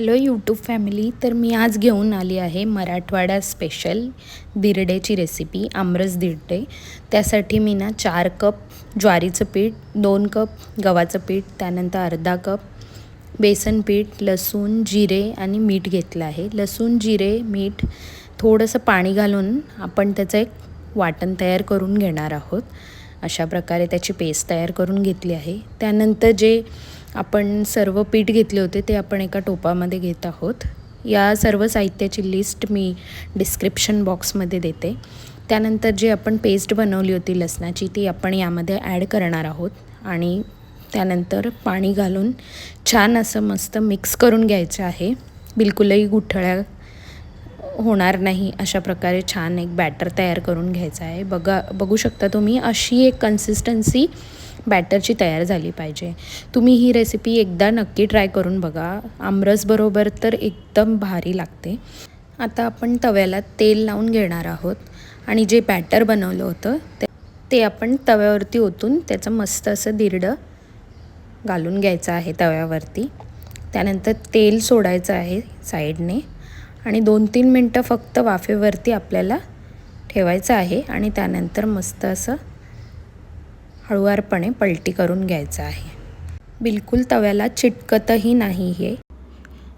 Hello YouTube family तर मी आज घेऊन आली आहे मराठवाडा स्पेशल दिरडेची रेसिपी आमरस दिरडे. त्यासाठी मी ना चार कप ज्वारीचं पीठ दोन कप गव्हाचं पीठ त्यानंतर अर्धा कप बेसन पीठ लसूण जिरे आणि मीठ घेतलं आहे. लसूण जिरे मीठ थोडंसं पाणी घालून आपण त्याचं एक वाटण तयार करून घेणार आहोत. अशा प्रकारे त्याची पेस्ट तयार करून घेतली आहे. त्यानंतर जे आपण सर्व पीठ घेतले होते ते आपण एका टोपामध्ये घेत आहोत. या सर्व साहित्याची लिस्ट मी डिस्क्रिप्शन बॉक्समध्ये देते. त्यानंतर जे आपण पेस्ट बनवली होती लसणाची ती आपण यामध्ये ॲड करणार आहोत आणि त्यानंतर पाणी घालून छान असं मस्त मिक्स करून घ्यायचं आहे. बिलकुलही गुठळ्या होणार नाही अशा प्रकारे छान एक बॅटर तयार करून घ्यायचा आहे. बघा बघू शकता तुम्ही अशी एक कन्सिस्टन्सी बॅटरची तयार झाली पाहिजे. तुम्ही ही रेसिपी एकदा नक्की ट्राय करून बघा. आमरसबरोबर तर एकदम भारी लागते. आता आपण तव्याला तेल लावून घेणार आहोत आणि जे बॅटर बनवलं होतं ते ते आपण तव्यावरती ओतून त्याचं मस्त असं दिरडं घालून घ्यायचं आहे तव्यावरती. त्यानंतर तेल सोडायचं आहे साईडने. आणि दोन तीन मिनटं फक्त वाफेवरती आपल्याला ठेवायचं आहे आणि त्यानंतर मस्त असं हळुवारपणे पलटी करून घ्यायचं आहे. बिलकुल तव्याला चिटकतही नाही हे.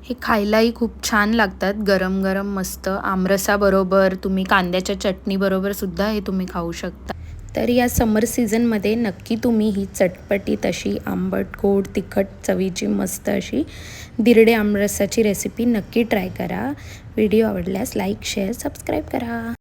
हे खायलाही खूप छान लागतात. गरम गरम मस्त आमरसाबरोबर तुम्ही कांद्याच्या चटणीबरोबर सुद्धा हे तुम्ही खाऊ शकता. तर या समर सीझनमध्ये नक्की तुम्ही ही चटपटीत अशी आंबट गोड तिखट चवीची मस्त अशी दिरडे आमरसाची रेसिपी नक्की ट्राय करा. व्हिडिओ आवडल्यास लाईक शेअर सबस्क्राईब करा.